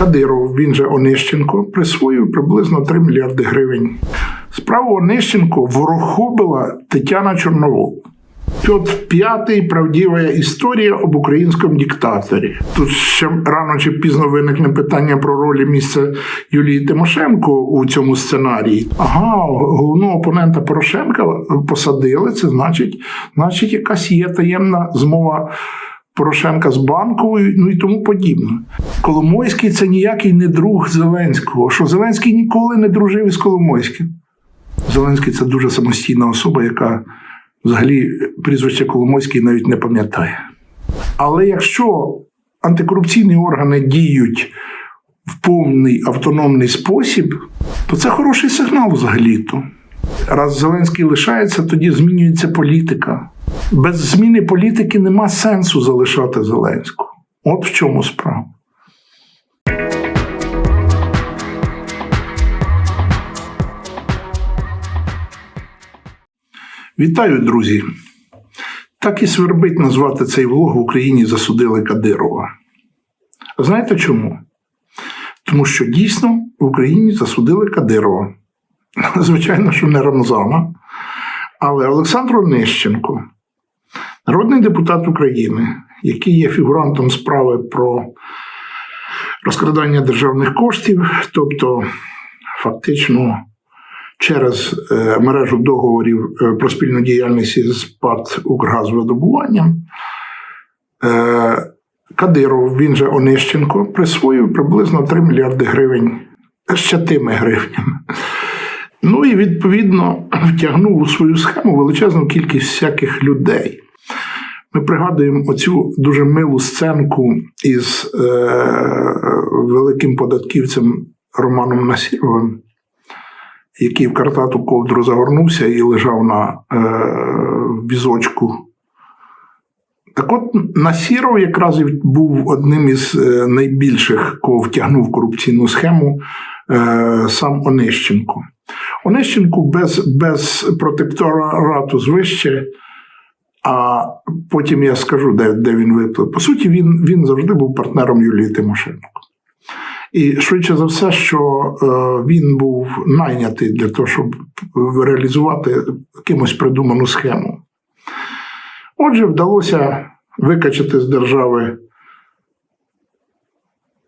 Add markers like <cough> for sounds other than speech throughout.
Кадиров, він же Онищенко, присвоїв приблизно 3 мільярди гривень. Справу Онищенко ворохобила Тетяна Чорновол. Петр П'ятий правдива історія об українському диктаторі. Тут ще рано чи пізно виникне питання про роль і місце Юлії Тимошенко у цьому сценарії. Ага, головного опонента Порошенка посадили. Це значить, значить, якась є таємна змова. Порошенка з банковою, ну і тому подібне. Коломойський це ніякий не друг Зеленського. Що Зеленський ніколи не дружив із Коломойським. Зеленський це дуже самостійна особа, яка взагалі прізвище Коломойський навіть не пам'ятає. Але якщо антикорупційні органи діють в повний автономний спосіб, то це хороший сигнал взагалі-то. Раз Зеленський лишається, тоді змінюється політика. Без зміни політики нема сенсу залишати Зеленського. От в чому справа. Вітаю, друзі! Так і свербить назвати цей влог в Україні засудили Кадирова. А знаєте чому? Тому що дійсно в Україні засудили Кадирова. Звичайно, що не Рамзана, але Олександр Онищенко, народний депутат України, який є фігурантом справи про розкрадання державних коштів, тобто фактично через е, мережу договорів е, про спільну діяльність з ПАД Укргазвидобуванням, е, Кадиров, він же Онищенко, присвоїв приблизно 3 мільярди гривень ще тими гривнями. Ну і відповідно втягнув у свою схему величезну кількість всяких людей. Ми пригадуємо оцю дуже милу сценку із е, великим податківцем Романом Насіровим, який в картату ковдру загорнувся і лежав на е, візочку. Так от Насіров якраз був одним із е, найбільших, кого втягнув корупційну схему е, сам Онищенко. Онищенку без без протекторату звище, а потім я скажу, де де він виплив. По суті, він він завжди був партнером Юлії Тимошенко. І швидше за все, що е, він був найнятий для того, щоб реалізувати якимось придуману схему. Отже, вдалося викачати з держави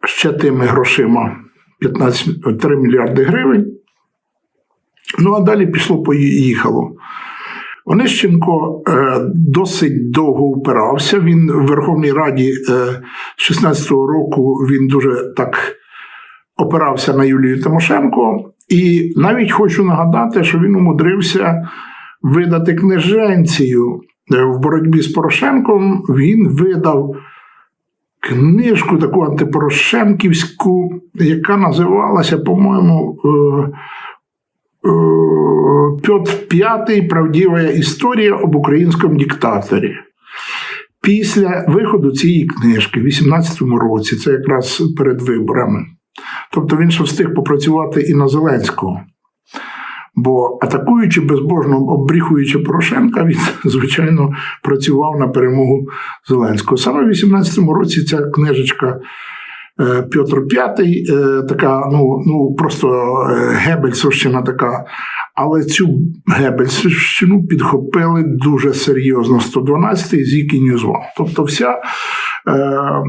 ще тими грошима 15, 3 мільярди гривень. Ну, а далі пішло поїхало. Онищенко е, досить довго упирався. Він в Верховній Раді е, 16-го року він дуже так опирався на Юлію Тимошенко. І навіть хочу нагадати, що він умудрився видати книженцію е, в боротьбі з Порошенком. Він видав книжку таку антипорошенківську, яка називалася, по-моєму, е, Петр П'ятий правдива історія об українському диктаторі. Після виходу цієї книжки в 18-му році, це якраз перед виборами. Тобто він ще встиг попрацювати і на Зеленського. Бо атакуючи безбожно, обріхуючи Порошенка, він, <laughs> звичайно, працював на перемогу Зеленського. Саме в 18-му році ця книжечка Е, Петр П'ятий, е, така, ну ну просто е, Гебельсовщина така. Але цю Гебельсовщину підхопили дуже серйозно 112-й Зік і Ньюзвал. Тобто вся е, е,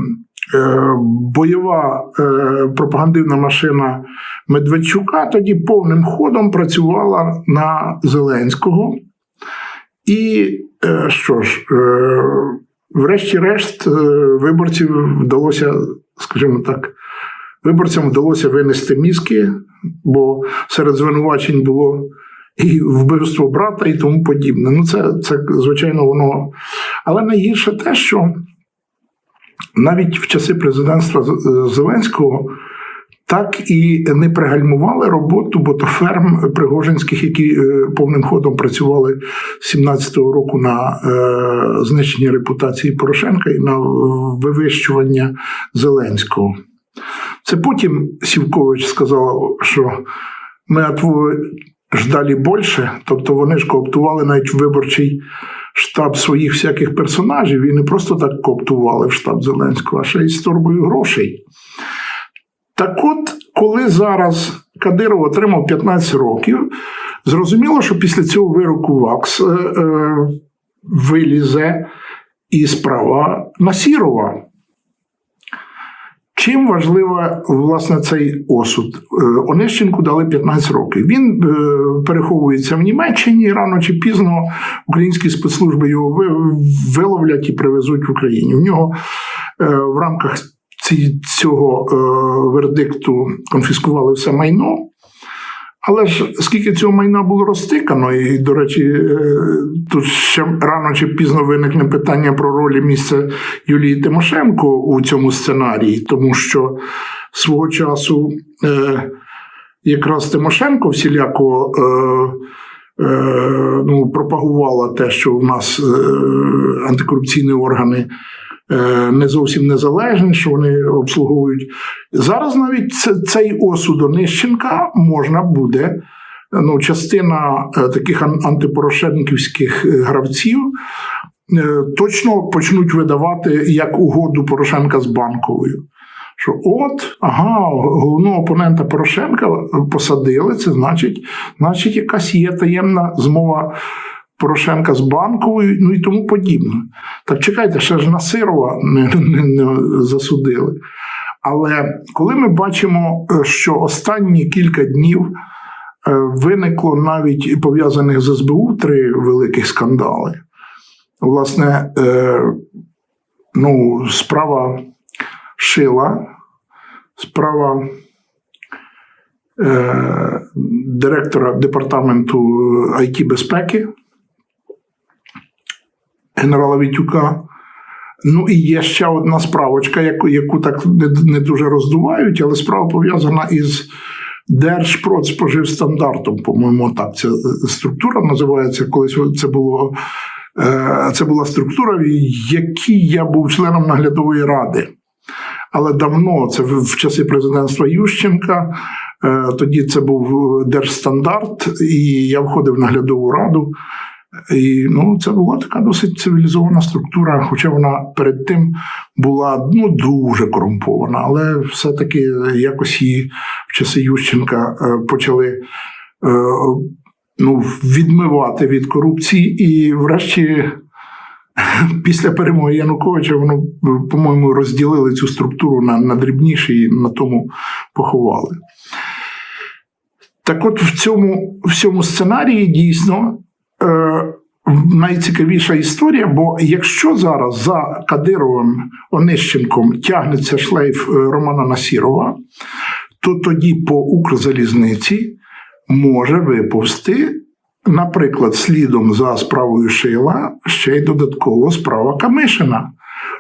бойова е, пропагандивна машина Медведчука тоді повним ходом працювала на Зеленського. І е, що ж, е, врешті-решт, е, виборців вдалося скажімо так, виборцям вдалося винести мізки, бо серед звинувачень було і вбивство брата, і тому подібне. Ну, це, це звичайно, воно. Але найгірше те, що навіть в часи президентства Зеленського. Так і не пригальмували роботу ботоферм Пригожинських, які е, повним ходом працювали з 17-го року на е, знищення репутації Порошенка і на вивищування Зеленського. Це потім Сівкович сказав, що ми от ждали більше, тобто вони ж кооптували навіть виборчий штаб своїх всяких персонажів і не просто так кооптували в штаб Зеленського, а ще й з торбою грошей. Так от, коли зараз Кадиров отримав 15 років, зрозуміло, що після цього вироку ВАКС е, е, вилізе і справа Насірова. Чим важлива власне цей осуд? Е, Онищенку дали 15 років. Він е, переховується в Німеччині. Рано чи пізно українські спецслужби його виловлять і привезуть в Україні. В нього е, в рамках цього вердикту конфіскували все майно. Але ж скільки цього майна було розтикано, і, до речі, е, тут ще рано чи пізно виникне питання про роль і місце Юлії Тимошенко у цьому сценарії, тому що свого часу е, якраз Тимошенко всіляко е, е, ну, пропагувала те, що в нас е, антикорупційні органи не зовсім незалежні, що вони обслуговують. Зараз навіть цей осуд Онищенка можна буде. Ну, частина е, таких антипорошенківських е, гравців е, точно почнуть видавати як угоду Порошенка з банковою. Що от, ага, головного опонента Порошенка посадили, це значить, значить, якась є таємна змова Порошенка з банковою, ну і тому подібне. Так чекайте, ще ж Насирова не, не, не засудили. Але коли ми бачимо, е, що останні кілька днів е, виникло навіть пов'язаних з СБУ три великих скандали. Власне, е, ну, справа Шила, справа директора департаменту it безпеки генерала Вітюка. Ну і є ще одна справочка, яку, яку так не, не дуже роздувають, але справа пов'язана із Держпродспоживстандартом, по-моєму, так ця структура називається. Колись це було е, це була структура, в якій я був членом наглядової ради. Але давно, це в, в часи президентства Ющенка, е, тоді це був держстандарт, і я входив в наглядову раду. І ну, це була така досить цивілізована структура, хоча вона перед тим була ну, дуже корумпована, але все-таки якось її в часи Ющенка е, почали е, ну, відмивати від корупції, і врешті. <laughs> Після перемоги Януковича воно, по-моєму, розділили цю структуру на, на дрібніші і на тому поховали. Так от в цьому, в цьому сценарії дійсно найцікавіша історія, бо якщо зараз за Кадировим Онищенком тягнеться шлейф е, Романа Насірова, то тоді по Укрзалізниці може виповзти, наприклад, слідом за справою Шила ще й додатково справа Камишина.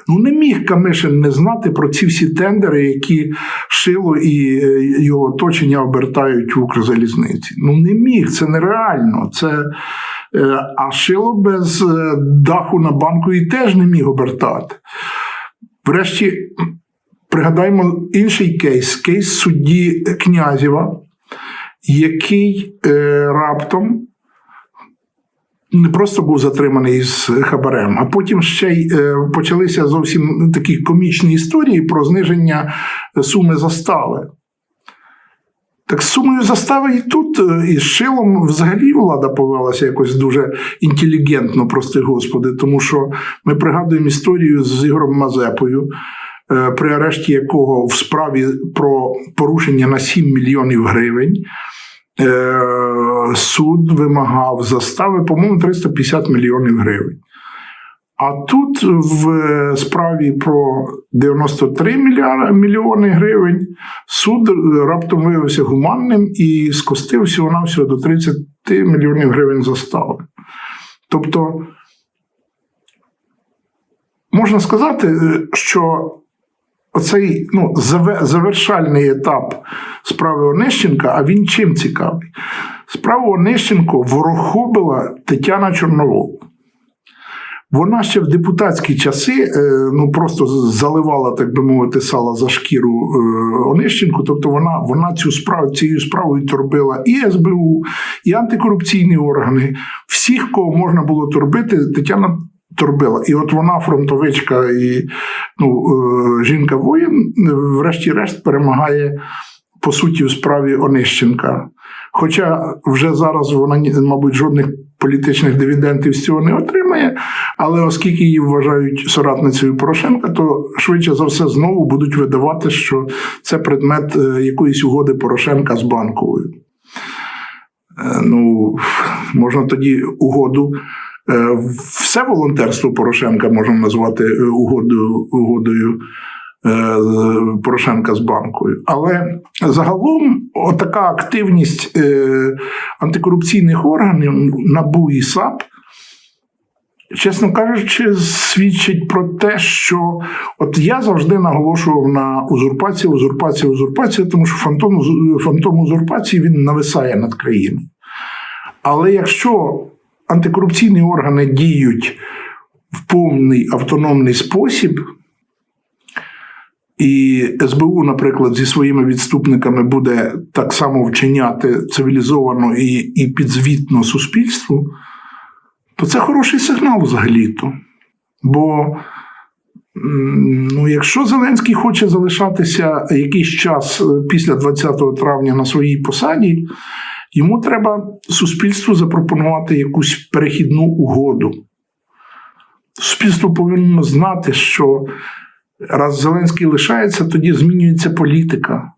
Ну, не міг Камишин не знати про ці всі тендери, які Шило і е, його оточення обертають в Укрзалізниці. Ну, не міг, це нереально. Це, е, а Шило без е, даху на банку і теж не міг обертати. Врешті, пригадаймо інший кейс: кейс судді Князєва, який е, раптом не просто був затриманий з хабарем, а потім ще й е, почалися зовсім такі комічні історії про зниження суми застави. Так з сумою застави і тут, е, і з шилом взагалі влада повелася якось дуже інтелігентно, прости господи, тому що ми пригадуємо історію з Ігорем Мазепою, е, при арешті якого в справі про порушення на 7 мільйонів гривень. Е, суд вимагав застави, по-моєму, 350 мільйонів гривень. А тут в справі про 93 мільйони гривень суд раптом виявився гуманним і скостив всього-навсього до 30 мільйонів гривень застави. Тобто, можна сказати, е, що оцей ну, завершальний етап справи Онищенка, а він чим цікавий? Справу Онищенко ворохобила Тетяна Чорновол. Вона ще в депутатські часи е, ну просто заливала, так би мовити, сала за шкіру е, Онищенку. Тобто вона, вона цю справу цією справою торбила і СБУ, і антикорупційні органи. Всіх, кого можна було торбити, Тетяна торбила. І от вона, фронтовичка і ну, е, жінка воїн, врешті-решт, перемагає по суті в справі Онищенка. Хоча вже зараз вона, мабуть, жодних політичних дивідендів з цього не отримає, але оскільки її вважають соратницею Порошенка, то швидше за все знову будуть видавати, що це предмет е, якоїсь угоди Порошенка з банковою. Е, Ну, можна тоді угоду. е, Все волонтерство Порошенка можна назвати угодою, угодою Порошенка з банкою. Але загалом така активність е, антикорупційних органів НАБУ і САП, чесно кажучи, свідчить про те, що от я завжди наголошував на узурпації, узурпація, узурпація, тому що фантом, фантом узурпації він нависає над країною. Але якщо антикорупційні органи діють в повний автономний спосіб, і СБУ, наприклад, зі своїми відступниками буде так само вчиняти цивілізовано і, і підзвітно суспільству, то це хороший сигнал взагалі-то. Бо ну, якщо Зеленський хоче залишатися якийсь час е, після 20 травня на своїй посаді, йому треба суспільству запропонувати якусь перехідну угоду. Суспільство повинно знати, що раз Зеленський лишається, тоді змінюється політика.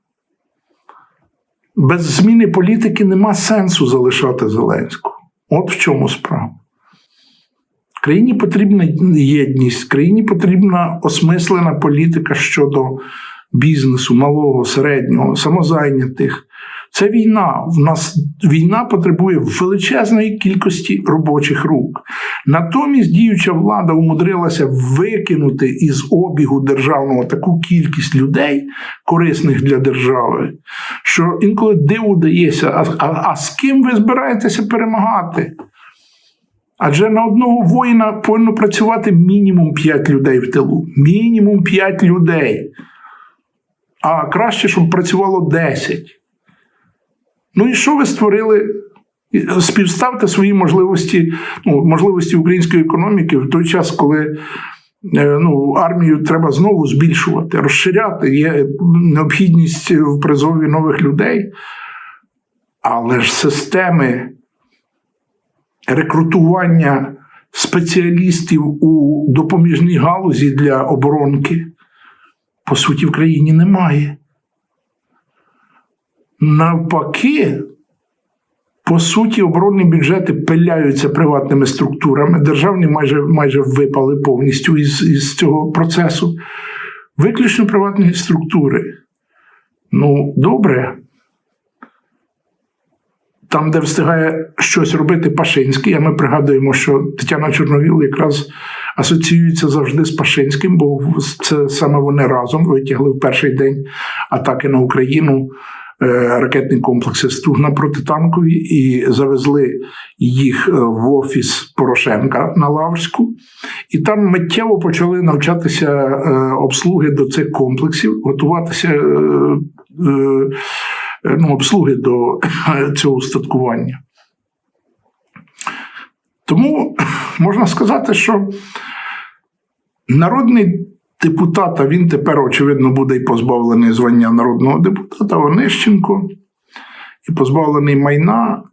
Без зміни політики нема сенсу залишати Зеленського. От в чому справа. Країні потрібна єдність, країні потрібна осмислена політика щодо бізнесу, малого, середнього, самозайнятих. Це війна. В нас війна потребує величезної кількості робочих рук. Натомість діюча влада умудрилася викинути із обігу державного таку кількість людей, корисних для держави, що інколи диву дається, а, а, а з ким ви збираєтеся перемагати? Адже на одного воїна повинно працювати мінімум 5 людей в тилу. Мінімум 5 людей. А краще, щоб працювало 10. Ну і що ви створили? Співставте свої можливості, ну, можливості української економіки в той час, коли е, ну, армію треба знову збільшувати, розширяти. Є необхідність в призові нових людей. Але ж системи рекрутування спеціалістів у допоміжній галузі для оборонки, по суті, в країні немає. Навпаки, по суті, оборонні бюджети пиляються приватними структурами. Державні майже майже випали повністю із, із цього процесу. Виключно приватні структури. Ну, добре. Там, де встигає щось робити Пашинський, а ми пригадуємо, що Тетяна Чорновіл якраз асоціюється завжди з Пашинським, бо це саме вони разом витягли в перший день атаки на Україну ракетні комплекси Стугна протитанкові і завезли їх е, в офіс Порошенка на Лаврську. І там миттєво почали навчатися е, обслуги до цих комплексів, готуватися. е, е, ну, обслуги до <coughs> цього устаткування. Тому <coughs> можна сказати, що народний депутат, а він тепер, очевидно, буде і позбавлений звання народного депутата Онищенко, і позбавлений майна.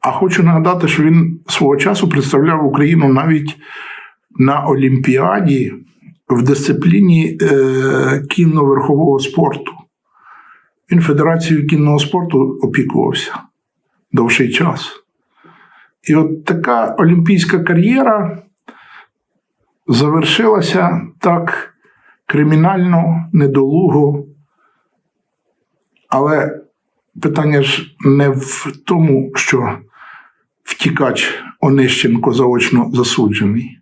А хочу нагадати, що він свого часу представляв Україну навіть на Олімпіаді в дисципліні е, кінно-верхового спорту. Він Федерацією кінного спорту опікувався довший час. І от така олімпійська кар'єра завершилася так кримінально, недолуго. Але питання ж не в тому, що втікач Онищенко заочно засуджений,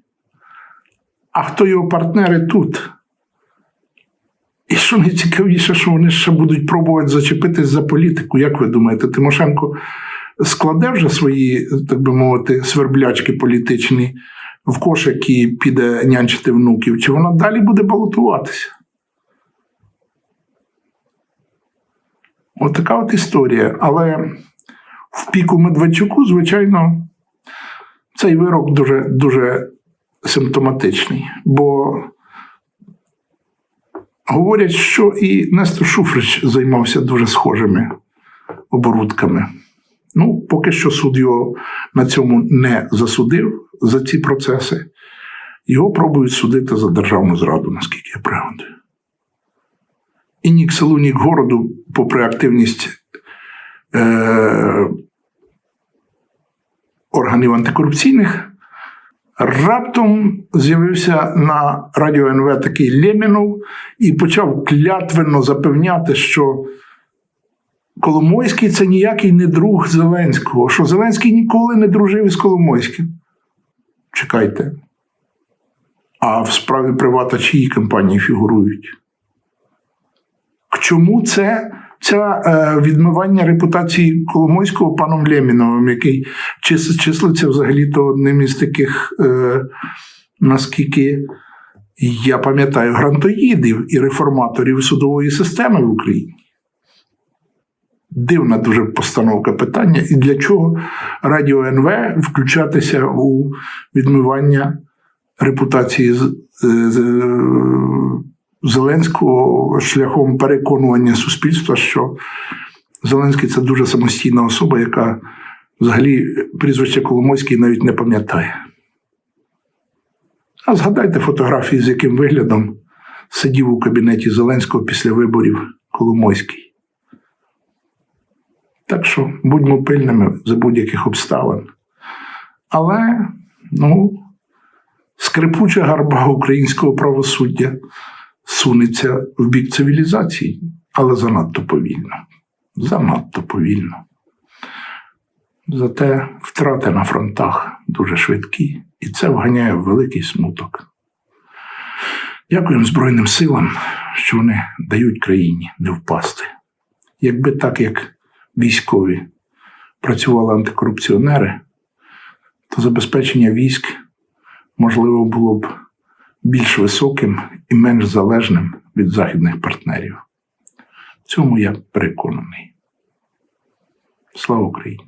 а хто його партнери тут. І що найцікавіше, що вони ще будуть пробувати зачепитись за політику. Як ви думаєте, Тимошенко складе вже свої, так би мовити, сверблячки політичні в кошик і піде нянчити внуків? Чи вона далі буде балотуватися? От от історія. Але в піку Медведчуку, звичайно, цей вирок дуже, дуже симптоматичний. Бо Говорять, що і Нестор Шуфрич займався дуже схожими оборудками. Ну, поки що суд його на цьому не засудив за ці процеси. Його пробують судити за державну зраду, наскільки я пригадую. І ні к селу, ні к городу, попри активність е- органів антикорупційних, раптом з'явився на радіо НВ такий Лємінов і почав клятвенно запевняти, що Коломойський це ніякий не друг Зеленського, що Зеленський ніколи не дружив із Коломойським. Чекайте. А в справі привата чиї компанії фігурують? К чому це це е, відмивання репутації Коломойського паном Лєміновим, який чис, числиться взагалі-то одним із таких, е, наскільки я пам'ятаю, грантоїдів і реформаторів судової системи в Україні? Дивна дуже постановка питання, і для чого Радіо НВ включатися у відмивання репутації з- з- Зеленського шляхом переконування суспільства, що Зеленський це дуже самостійна особа, яка взагалі прізвище Коломойський навіть не пам'ятає. А згадайте фотографії, з яким виглядом сидів у кабінеті Зеленського після виборів Коломойський. Так що будьмо пильними за будь-яких обставин. Але, ну, скрипуча гарба українського правосуддя сунеться в бік цивілізації, але занадто повільно. Занадто повільно. Зате втрати на фронтах дуже швидкі, і це вганяє в великий смуток. Дякуємо Збройним силам, що вони дають країні не впасти. Якби так, як військові працювали антикорупціонери, то забезпечення військ можливо було б більш високим і менш залежним від західних партнерів. В цьому я переконаний. Слава Україні!